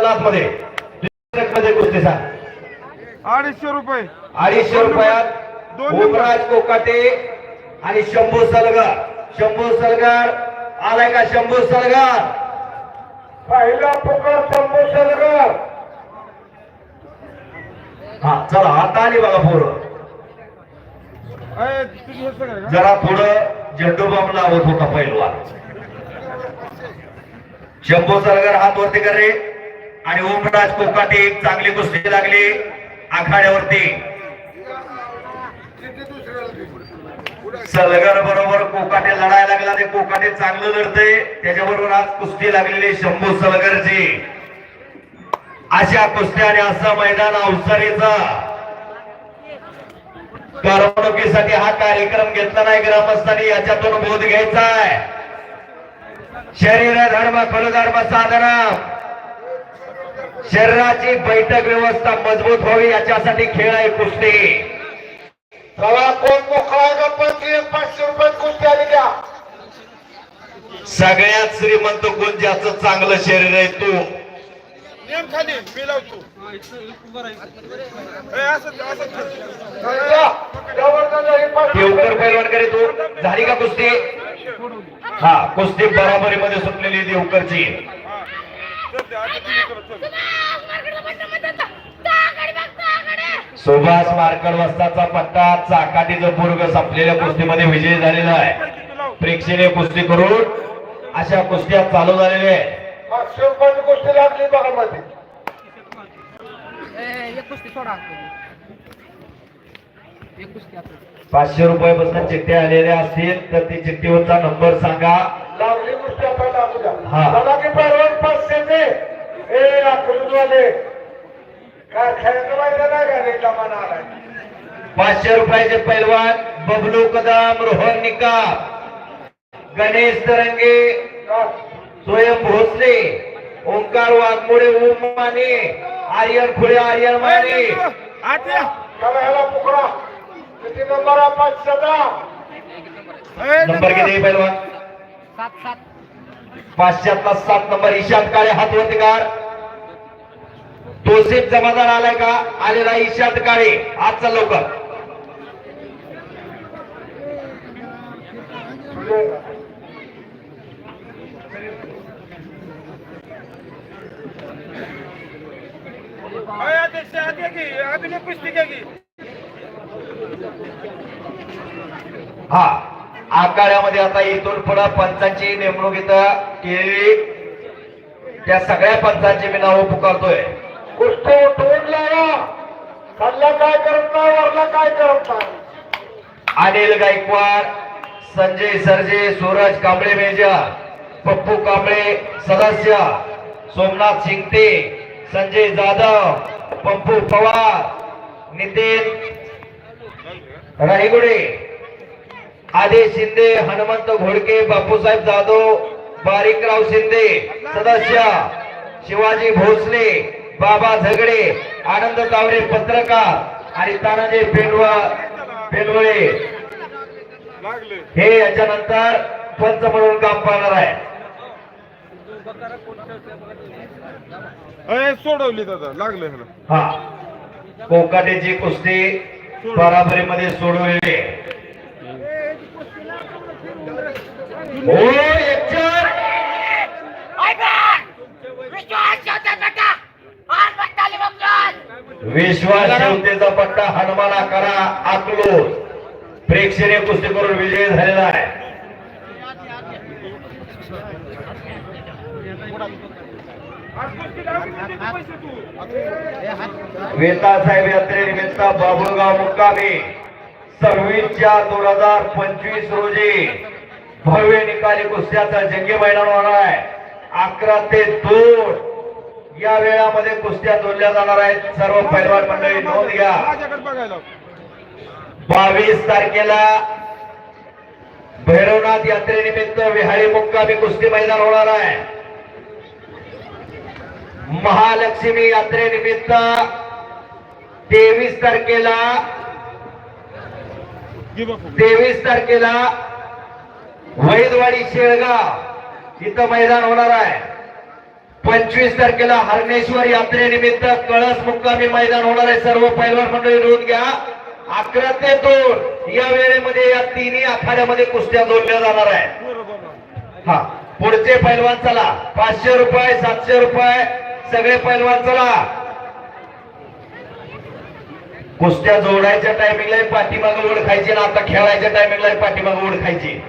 चला मध्ये अडीचशे रुपये. अडीचशे रुपयात. ओमराज कोकाटे आणि शंभू सलगर. शंभू सलगर. आलाय का शंभू सलगर? पहिला पुकार शंभू सलगर. हा चला आता आली बघा का? जरा पुढं झेंडू बॉम्ब लावत होता पहिलवान शंभू सरगर हात वरती कर रे. आणि ओमराज कोकाते एक चांगली कुस्ती लागली आखाड्यावरती. सलगर बरोबर कोकाटे लढायला लागला ते कोकाटे चांगलं लढतंय. त्याच्याबरोबर आज कुस्ती लागलेली शंभू सलगरची. अशा कुस्त्या आणि असं मैदान अवसरीचा. करमणुकीसाठी हा कार्यक्रम घेतला नाही ग्रामस्थांनी याच्यातून बोध घ्यायचा आहे. शरीर धर्म कुलधर्म साधना शरीराची बैठक व्यवस्था मजबूत व्हावी याच्यासाठी खेळ आहे कुस्ती. कोण मोकळा आहे का पण पाचशे रुपये कुस्ती आली द्या सगळ्यात श्रीमंत कोण ज्याचं चांगलं शरीर आहे तू? नेम खाली मी लावतो. देवकर पैलवान करे तू. झाली का कुस्ती? हा कुस्ती बराबरीमध्ये सुटलेली देवकरची हा. चल ते, आता तुम्ही करा, चल. सुभाष मार्कड वस्ताचा पट्टा चाकाटीचं पूर्ग संपलेल्या कुस्तीमध्ये विजय झालेला आहे? प्रेक्षणीय कुस्ती करून अशा कुस्त्या चालू झालेल्या आहेत पाचशे कुस्ती लागली बघा मध्ये पाचशे रुपयापासून चिठ्ठ्या आलेल्या असतील तर ती चिठ्ठीवरचा नंबर सांगा लागली कुस्ती लागू द्या हा. पाचशेचे ए अकलूजवाले काय खेळायचं माहिती नाही का रे जमाना आलाय. पाचशे रुपयाचे पैलवान बबलू कदम रोहन निकाम गणेश तरंगे स्वयं भोसले ओंकार वाघमोडे ओम माने आर्यन खुळे आर्यन माने. आत या. चला ह्याला पुकडा. किती नंबर आहे? पाचशेचा अय, नंबर किती पैलवान? सात सात. पाचशेतला सात नंबर ईशांत काळे हातवरती कार. तोसेफ जमादार आलाय का? आलेला ईशांत काळे. आजचा लवकर. अध्यक्ष, की. हा. आखाड्यामध्ये आता इथून पुढे पंचांची नेमणूक इथं केलेली. त्या सगळ्या पंचांची मी नावं पुकारतोय. कुस्ती उठवून लावा. खाल्ला काय करत नाही वरला काय करत नाही. अनिल गायकवाड संजय सरजे सूरज कांबळे मेजा पप्पू कांबळे सदस्य सोमनाथ शिंगते संजय जाधव पप्पू पवार नितीन राहीगुडे आदेश शिंदे हनुमंत घोडके बापूसाहेब जाधव बारीकराव शिंदे सदस्य शिवाजी भोसले बाबा झगडे आनंद तावरे पत्रकार आणि तानाजी पेनवा पेनवळे लागले हे याच्यानंतर पंच म्हणून काम पाहणार आहे. सोडवली दादा लागले हा. कोकाटेची कुस्ती बराबरीमध्ये सोडवलेली आहे. हो विश्वास शेवतेचा पट्टा हनुमाना करा आकलो प्रेक्षणीय कुस्ती करून विजय झालेला आहे. वेता साहेब यात्रेनिमित्त बाबुळगाव मुक्कामी. सव्वीस चार दोन हजार पंचवीस रोजी भव्य निकाली कुस्त्याचा जंगी मैदान होणार आहे. अकरा ते दोन. या वेळामध्ये कुस्त्या जोडल्या जाणार आहेत. सर्व पैलवान मंडळी नोंद घ्या. बावीस तारखेला भैरवनाथ यात्रेनिमित्त विहाळी मुक्कामी कुस्ती मैदान होणार आहे. महालक्ष्मी यात्रेनिमित्त तेवीस तारखेला तेवीस तारखेला वैदवाडी शेळगाव इथं मैदान होणार आहे. पंचवीस तारखेला हरणेश्वर यात्रेनिमित्त कळस मुक्कामी मैदान होणार आहे. सर्व पैलवान मंडळी नोंद घ्या. अकरा ते दोन या वेळेमध्ये या तिन्ही आखाड्यामध्ये कुस्त्या जोडल्या जाणार आहे हा पुढचे पैलवान चला. पाचशे रुपये सातशे रुपये सगळे पैलवान चला. कुस्त्या जोडायच्या टायमिंगला पाठीमाग ओढ खायची ना आता खेळायच्या टायमिंगला पाठीमाग ओढ खायची.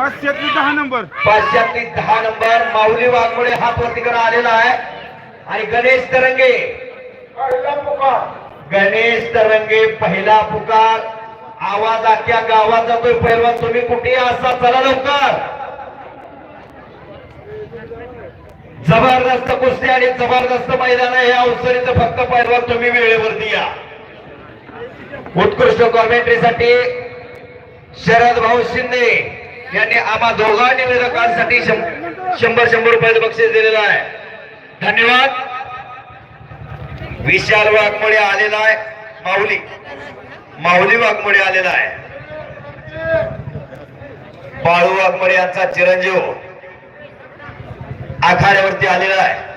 पाचशे दहा नंबर. पाचशेतली दहा नंबर. माऊली वाघमोडे हा प्रतिकार आलेला आहे. आणि गणेश तरंगे. पहिला पुकार. गणेश तरंगे पहिला पुकार. आवाज अख्ख्या गावात जातोय. पैलवान तुम्ही कुठे असा चला लवकर. जबरदस्त कुस्ती आणि जबरदस्त मैदान आहे. या अवसरीचं फक्त पैलवान तुम्ही वेळेवरती या. उत्कृष्ट कॉमेंट्रीसाठी शरद भाऊ शिंदे. यांनी आम्हा दोघा निवेदकांसाठी शंभर शंभर रुपयाचं बक्षीस दिलेलं आहे. धन्यवाद. विशाल वाघमोडे आलेला आहे. माऊली. माऊली वाघमोडे आलेला आहे. बाळू वाघमोडे यांचा चिरंजीव आखाड्यावरती आलेला आहे.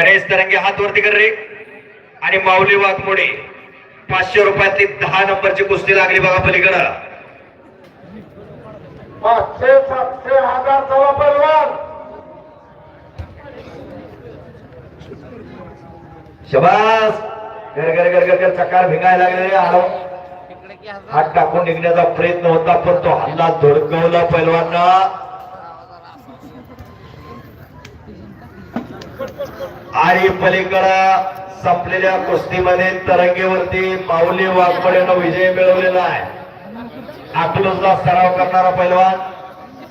गणेश तरंगे हात वरती कर रे. आणि माऊली वाघमोडे पाचशे रुपयातली दहा नंबरची कुस्ती लागली बघा पलीकडं. पाचशे सातशे हजार चला पैलवान शबास! घर घर घर घर चकार भिंगायला लागले आलो. हात टाकून निघण्याचा प्रयत्न होता पण तो हल्ला धुडकवला पैलवांना आणि पलीकडं संपलेल्या कुस्तीमध्ये तरंगेवरती माऊली वाघपडेनं विजय मिळवलेला आहे. अकलूजला सराव करणारा पैलवान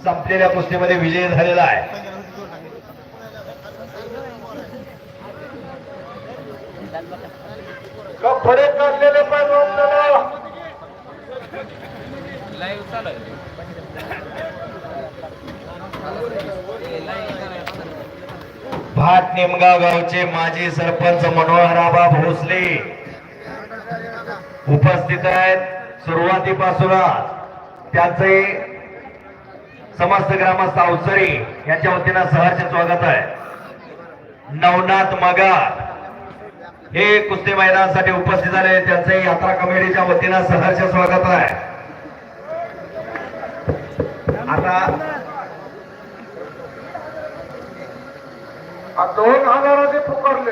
संपलेल्या कुस्तीमध्ये विजय झालेला आहे. कपडे काढलेले पैलवान लाईव्ह भात निमगाव गावचे माजी सरपंच मनोहराबा भोसले. उपस्थित आहेत सुरुवातीपासूनच त्यांचे समस्त ग्रामस्थ अवसरी यांच्या वतीनं सहर्ष स्वागत आहे. नवनाथ मगार हे कुस्ती मैदानासाठी उपस्थित झाले. त्यांचे यात्रा कमिटीच्या वतीनं सहर्ष स्वागत आहे. आता दोन हजाराचे पुकारले.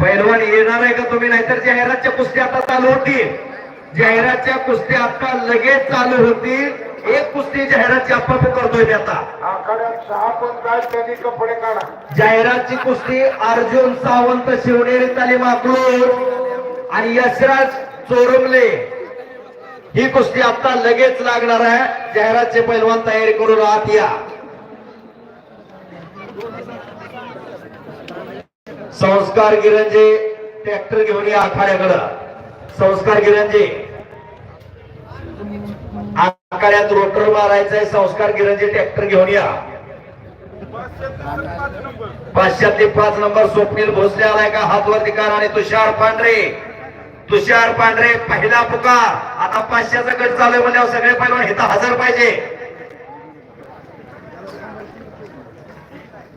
पैलवान येणार आहे का तुम्ही? नाहीतर जाहिरातच्या कुस्त्या आता चालू होतील जाहिरातच्या कुस्त्या आता लगेच चालू होतील एक कुस्ती जाहिरातची आपण करतोय मी आता. आखाड्यात सहा पण काय त्यांनी कपडे काढा. जाहिरातची कुस्ती अर्जुन सावंत शिवनेरी तालीम अकलूज आणि यशराज चोरमले. ही कुस्ती आता लगेच लागणार आहे. जाहिरातचे पैलवान तयारी करून आत या. संस्कार गिरंजे ट्रॅक्टर घेऊन या आखाड्याकडं. संस्कार गिरंजे. आखाड्यात रोटर मारायचंय संस्कार गिरंजे ट्रॅक्टर घेऊन या. पाचशे पाच नंबर स्वप्नील भोसले आलाय का? हात वरती आणि तुषार पांढरे. तुषार पांढरे पहिला पुकार. आता पाचशेचा गट चालू आहे म्हणल्यावर सगळे पैलवान हिथं हजर पाहिजे.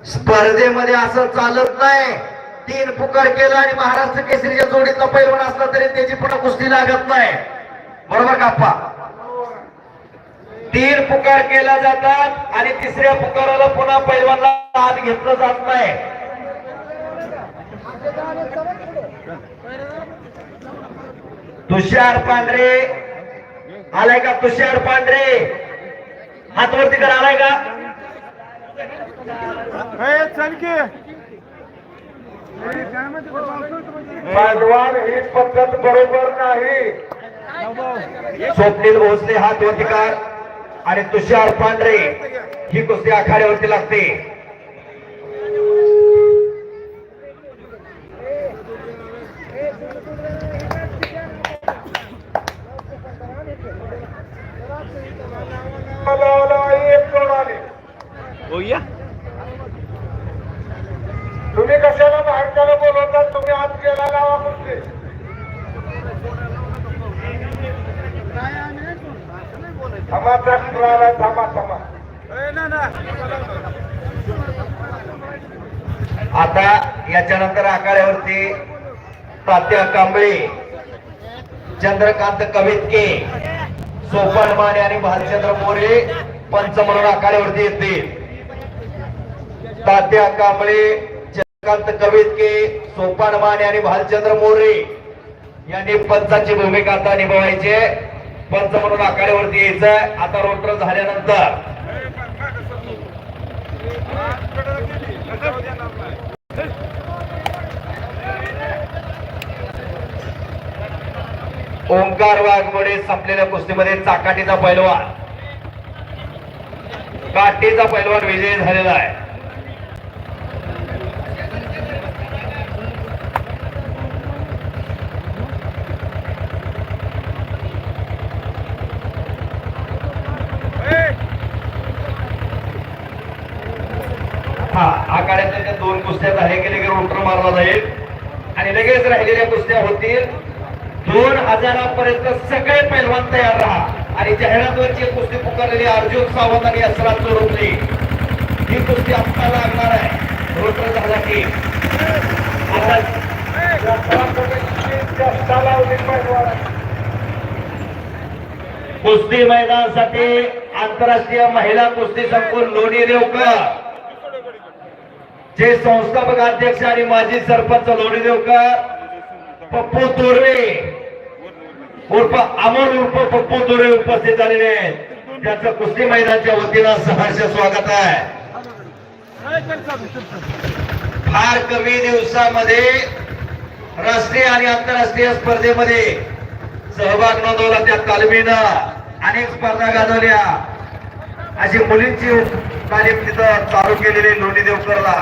स्पर्धेमध्ये असं चालत नाही. तीन पुकार केला आणि महाराष्ट्र केसरीच्या जोडीतला पैलवान असला तरी त्याची पुन्हा कुस्ती लागत नाही. बरोबर काप्पा तीन पुकार केला जातात आणि तिसऱ्या पुकाराला पुन्हा पैलवानला हात घेतलं जात नाही. तुषार पांढरे. आलाय का तुषार पांढरे? हातवरती कर आलाय का. हे ही पद्धत बरोबर नाही. स्वप्नील भोसले हात वरती आणि तुषार पांढरे ही कुस्ती आखाड्यावरती लागते मला मला एक जोड आली हो या तुम्ही कशाला बाहेरच्याला बोलवता तुम्ही आत गेला लावा कुठे थांबा थांबा आता याच्यानंतर आखाड्यावरती तात्या कांबळे चंद्रकांत कवितके सोपान माने आणि भालचंद्र मोरे पंच म्हणून आखाड्यावरती येतील. तात्या कांबळे चंद्रकांत कवितके सोपान माने आणि भालचंद्र मोरे यांनी पंचाची भूमिका आता निभावायची. पंच म्हणून आखाड्यावरती यायचं आता रोटर झाल्यानंतर. ओंकार वाघमोडे संपलेल्या कुस्तीमध्ये चाकाटीचा पैलवान. काठीचा पैलवान विजयी झालेला आहे हा आखाड्यातल्या त्या दोन कुस्त्या झाल्या की लगेच रोटर मारला जाईल आणि लगेच राहिलेल्या कुस्त्या होतील. दोन हजारापर्यंत सगळे पैलवान तयार राहा. आणि जाहिरातवरची कुस्ती पुकारलेली अर्जुन सावंत आणि असरात चोरुपली ही कुस्ती आत्ता लागणार आहे. रोटर झाला की. कुस्ती मैदानासाठी आंतरराष्ट्रीय महिला कुस्ती संकुल लोणी देवकर. जे संस्थापक अध्यक्ष आणि माजी सरपंच लोणी देवकर. पप्पू तोरवे उर्फ अमोल उर्फ पप्पू तोरवे उपस्थित झालेले आहेत. त्याचं कुस्ती मैदानच्या वतीनं सहर्ष स्वागत आहे. फार कमी दिवसामध्ये राष्ट्रीय आणि आंतरराष्ट्रीय स्पर्धेमध्ये सहभाग नोंदवला त्या तालमीनं. अनेक स्पर्धा गाजवल्या. अशी मुलींची तालीम तिथं चालू केलेली लोणी देवकरला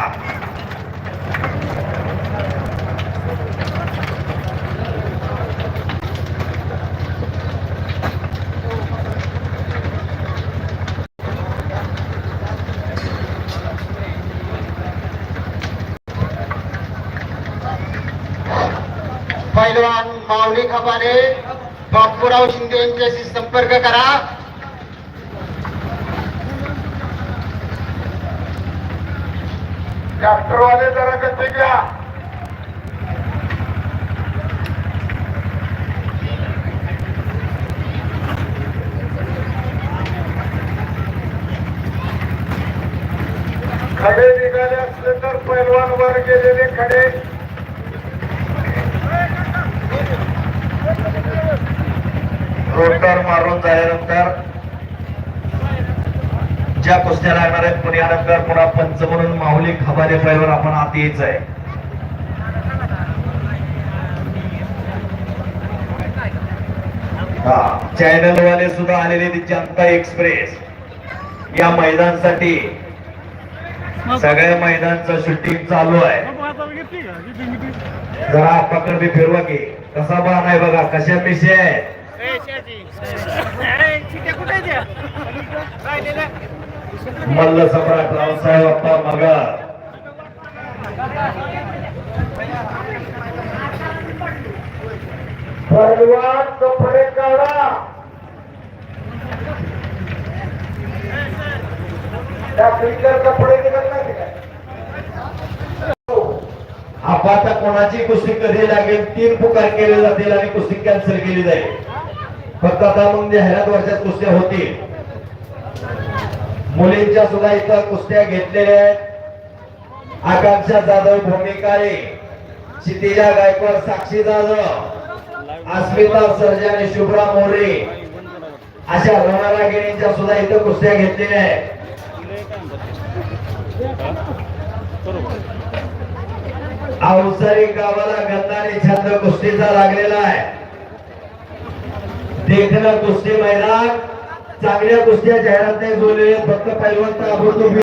पैलवान माऊली खपाने. बापूराव शिंदे यांच्याशी संपर्क करा. डॉक्टरवाले जरा कसे घ्या. खडे निघाले असले तर पैलवान वर गेलेले खडे. रोटर मारून झाल्यानंतर ज्या कुस्त्या लागणार आहेत पुण्यानंतर पुन्हा पंच म्हणून माऊली खबारे पैलवर आपण आत यायचं आहे. चॅनल वाले सुद्धा आलेले जनता एक्सप्रेस. या मैदानसाठी सगळ्या मैदानचं शूटिंग चालू आहे. जरा पकड मी फिरवा की. कसा बाण आहे बघा कशा मिशी आहे मल्ल सम्राट रावसाहेब अप्पा मगर. पैलवान कपडे काढा. त्या कपडे निघत नाही काय आता कोणाची कुस्ती कधी लागेल तीन पुकार केले जातील आणि कुस्ती कॅन्सल केली जाईल. फक्त आता मग जाहिरात वर्षात कुस्त्या होतील. मुलींच्या सुद्धा इथं कुस्त्या घेतलेल्या आहेत. आकांक्षा जाधव भूमिकारे क्षितिजा गायकवाड साक्षी जाधव अस्मिता सर्जा आणि शुभ्रा मोरे अशा रणरागिणींच्या सुद्धा इथं कुस्त्या घेतलेल्या आहेत. अवसरी गावाला गंधारी छंद कुस्तीचा लागलेला आहे. देखना कुस्ती मैदान. चांगल्या कुस्त्या जाहिरात नाही बोलले फक्त पैलवान ताबडतोब